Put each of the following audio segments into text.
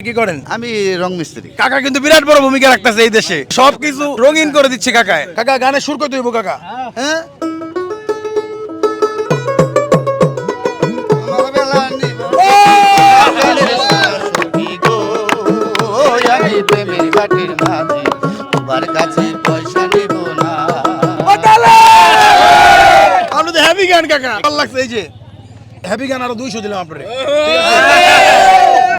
কি করেন? আমি রং মিস্ত্রি। কাকা কিন্তু বিরাট বড় ভূমিকা রাখতেছে এই দেশে। সবকিছু রঙিন করে দিচ্ছে কাকায় কাকা গানে সুর করতে হইব কাকা। হ্যাঁ? হ্যাপি গান কাকা। ভালো লাগছে এই যে। হ্যাপি গান আরও দুইশো দিলাম আপনারে।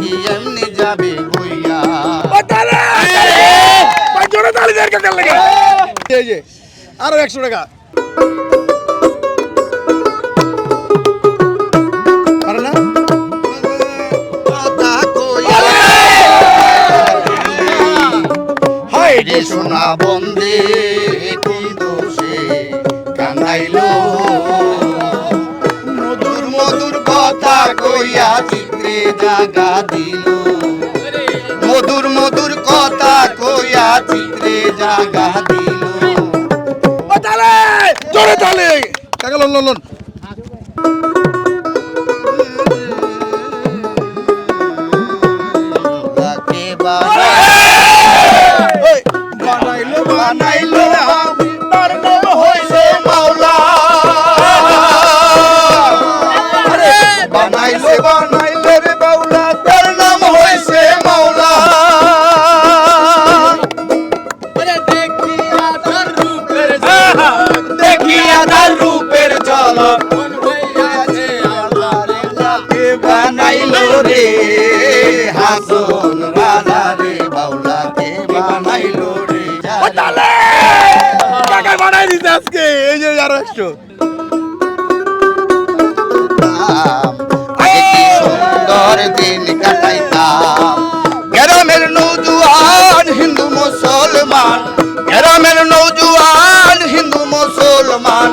কি এমনি যাবে বইয়া আরও একশো টাকা। রে সোনা বন্দে কোন দোষে কানাইলো মধুর মধুর কথা কইয়া চিত্রে জাগা দিল। মধুর মধুর কথা কইয়া চিত্রে জাগা দিল। তালে জোরে তালে। কাকা loan loan loan. Hason Raja রে বানাইলো রে তালে! কাকা বানাই দিতে আজকে? এই যে আরও একশো আগে কি সুন্দর দিন কাটাইতাম। গ্রামের নৌজুয়ান হিন্দু মুসলমান গ্রামের নৌজুয়ান হিন্দু মুসলমান।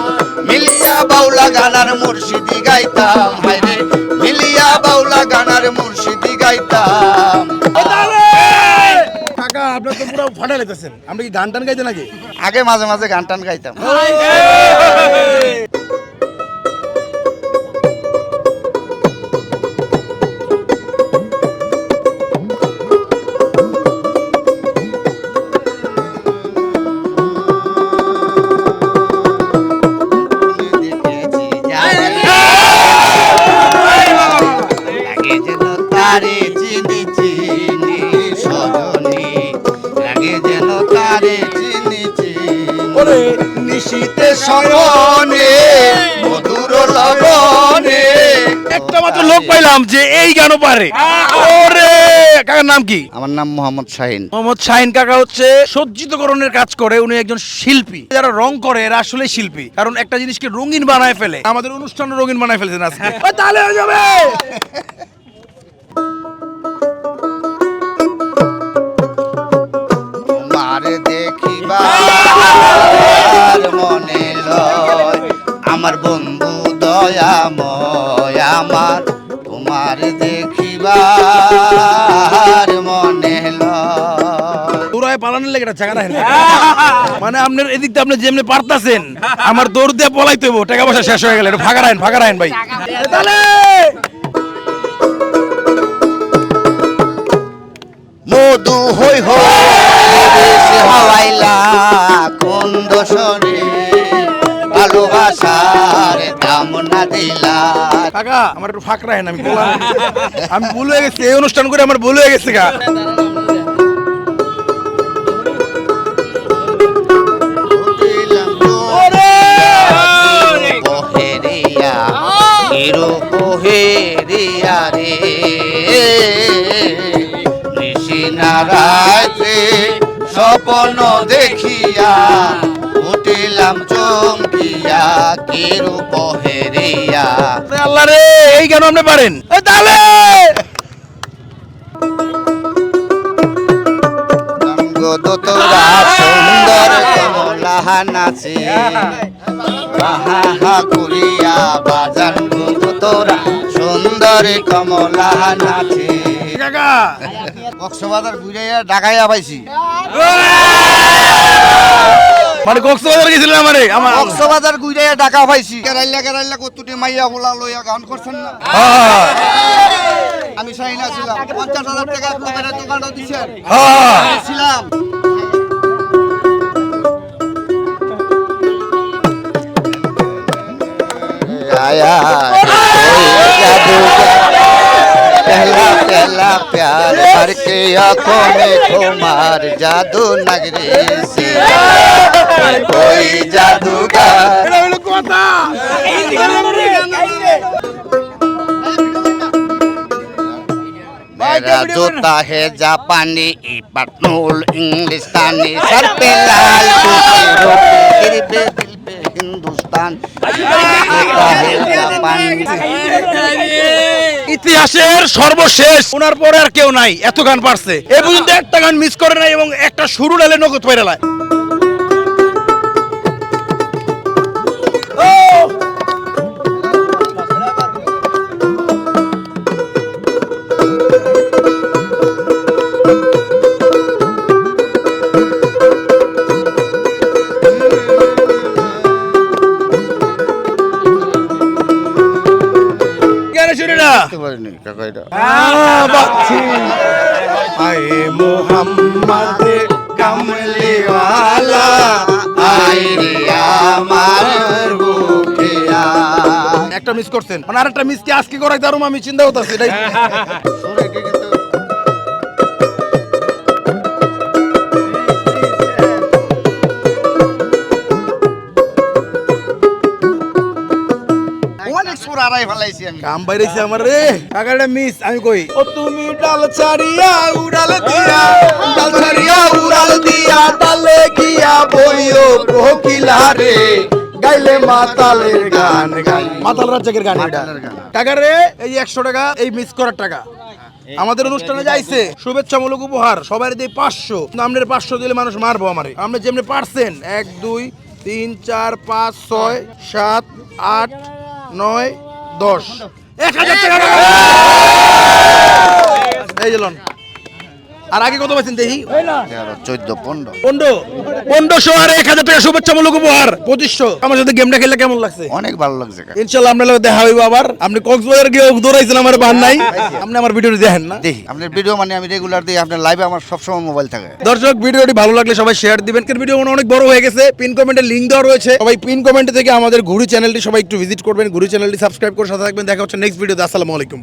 মিলিয়া বাউলা গানার মুর্শিদি গাইতাম হায়রে। মিলিয়া বাউলা গানার মুর্শিদি গাইতাম। ফাটা লেতেছেন আমরা কি গান টান গাইতে নাকি? আগে মাঝে মাঝে গান টান গাইতাম। চিনি চিনি চিনি নিশীতে শয়নে মধুর লগনে। একটা মাত্র লোক পাইলাম যে এই গানও পারে। ওরে কাকার নাম কি? আমার নাম মোহাম্মদ শাহিন। মোহাম্মদ শাহিন কাকা হচ্ছে সজ্জিতকরণের কাজ করে উনি একজন শিল্পী। যারা রং করে এরা আসলে শিল্পী। কারণ একটা জিনিসকে রঙিন বানায় ফেলে। আমাদের অনুষ্ঠান রঙিন বানায় ফেলছেন আজকে। তাহলে হয়ে যাবে। মনে লয় পালানোর লেগে জায়গা রাখেন। মানে আপনার এদিক দিয়ে আপনি যেমনি পারতাছেন আমার দৌড় দিয়ে হইব টাকা পয়সা শেষ হয়ে গেলে। ফাঁকা রাখেন ফাঁকা রাখেন ভাই। তাহলে! মধু হই হাওয়াইলা কোন দোষরে ভালোবাসার দাম না দিলা। কাকা আমার একটু ফাঁক রাখেন আমি আমি ভুল হয়ে গেছি এই অনুষ্ঠান করে আমার ভুল হয়ে গেছে রে। স্বপ্ন দেখিয়া উঠিলাম চমকিয়া পোহেরিয়া আল্লাহ রে এই কেন আপনি পারেন? তাহলে তোরা সুন্দর কমলা নাচে হা হা করিয়া বাজান তোরা সুন্দর কমলা নাচে কক্সবাজার ঘুরাইয়া ঢাকাইয়া পাইছি। মানে কক্সবাজার গেছিলাম আমারে? আমার কক্সবাজার গুইরাইয়া টাকা পাইছি। কেরাইলা কেরাইলা কতটি মাইয়া হোলা লইয়া গান করছেন না? হ্যাঁ, হ্যাঁ, হ্যাঁ। আমি শাহিন আছিলাম। পঞ্চাশ হাজার টাকা কমের দোকানও দিছেন। ছিলাম আয়া पहला प्यार भर के आँखों में खुमार जादू नगरी से। कोई जादूगर। मेरा जूता है? जापानी पटनूल इंग्लिस्तानी सर पे लाल फिर সন্তান ইতিহাসের সর্বশেষ। ওনার পরে আর কেউ নাই, এত গান পারছে এ পর্যন্ত একটা গান মিস করে নাই এবং একটা শুরু ডালে নগদ পেরালায় বাচ্চি আয়ে মোহাম্মদ কামলি ওয়ালা একটা মিস করছেন। আর একটা মিস কি আজকে করে দারুম আমি চিন্তা করতেছি এটাই। আড়াই ফেলাইছি আমি। কাম বাইরেছে আমার রে। কাকাটা মিস আমি কই? ও তুমি ডাল ছাড়িয়া উড়াল দিয়া। ডাল ছাড়িয়া উড়াল দিয়া ডালে গিয়া বইও কোকিলা রে। গাইলে মাতালের গান গাই। মাতাল রাজ্জাকের গান এটা। মাতালের রে এই একশো টাকা এই মিস করার টাকা। আমাদের অনুষ্ঠানে যাইছে। শুভেচ্ছামূলক উপহার। সবাই দিয়ে পাঁচশো। আপনার পাঁচশো দিলে মানুষ মারবো আমারে। আপনি যেমনি পারছেন। এক দুই তিন চার পাঁচ ছয় সাত আট নয় দশ এক হাজার টাকা এই। আর আগে কত পাচ্ছেন দেখি চোদ্দ পনেরো। পনেরো। পনেরোশো আর এক হাজার টাকা শুভেচ্ছামূলক উপহার। পঁচিশশো। আমার সাথে গেমটা খেললে কেমন লাগছে? অনেক ভালো লাগছে ইনশাল্লাহ আমরা লোক দেখা হইব আবার। আপনি কক্সবাজার গিয়ে দৌড়াইছেন আমার বান নাই আপনি আমার ভিডিওটি দেখেন না। দেখি আপনার ভিডিও মানে আমি রেগুলার দিই আপনার লাইভে আমার সবসময় মোবাইল থাকে। দর্শক ভিডিওটি ভালো লাগলে সবাই শেয়ার দিবেন কারণ ভিডিও অনেক বড় হয়ে গেছে। পিন কমেন্টে লিঙ্ক দেওয়া রয়েছে। সবাই পিন কমেন্ট থেকে আমাদের ঘুরি চ্যানেলটি সবাই একটু ভিজিট করবেন। ঘুরি চ্যানেলটি সাবস্ক্রাইব করে সাথে থাকবেন। দেখা হচ্ছে নেক্সট ভিডিওতে আসসালামু আলাইকুম।